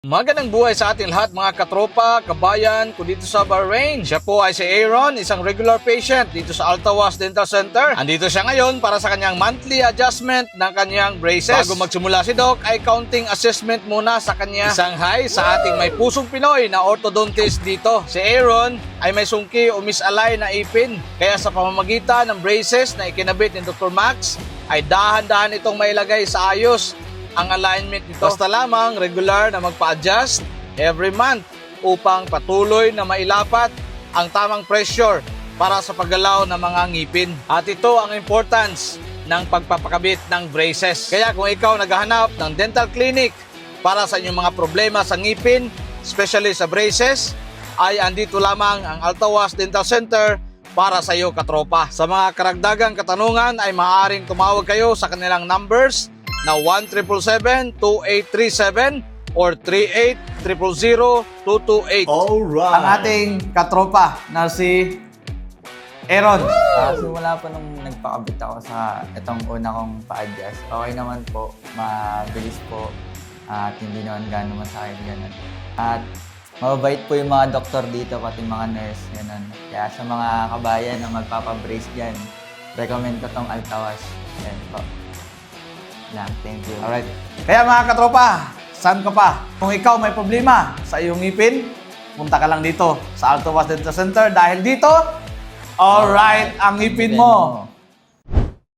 Magandang buhay sa ating lahat mga katropa, kabayan ko dito sa Bahrain. Siya po ay si Aaron, isang regular patient dito sa Altawas Dental Center. Andito siya ngayon para sa kanyang monthly adjustment ng kanyang braces. Bago magsimula si Doc ay counting assessment muna sa kanya. Isang hi sa ating may pusong Pinoy na orthodontist dito. Si Aaron ay may sungki o misalay na ipin. Kaya sa pamamagitan ng braces na ikinabit ni Dr. Max ay dahan-dahan itong mailagay sa ayos ang alignment nito. Basta lamang regular na magpa-adjust every month upang patuloy na mailapat ang tamang pressure para sa paggalaw ng mga ngipin. At ito ang importance ng pagpapakabit ng braces. Kaya kung ikaw naghahanap ng dental clinic para sa inyong mga problema sa ngipin, especially sa braces, ay andito lamang ang Altawas Dental Center para sa iyo katropa. Sa mga karagdagang katanungan ay maaaring tumawag kayo sa kanilang numbers na 1-777-2837 or 38-000-228. Alright. Ang ating katropa na si Aaron. Ah, simula po nung nagpakabit ako sa itong una kong pa-adjust, okay naman po, mabilis po, at hindi naman gano'n masakit ganun. At mababait po yung mga doktor dito, pati mga nurse, ganun. Kaya sa mga kabayan na magpapabrace dyan, recommend ko tong Altawas. Yan po. Lang, thank you. Alright. Kaya mga katropa, saan ka pa? Kung ikaw may problema sa iyong ngipin, punta ka lang dito sa Alto Was Dental Center dahil dito, alright ang ngipin mo.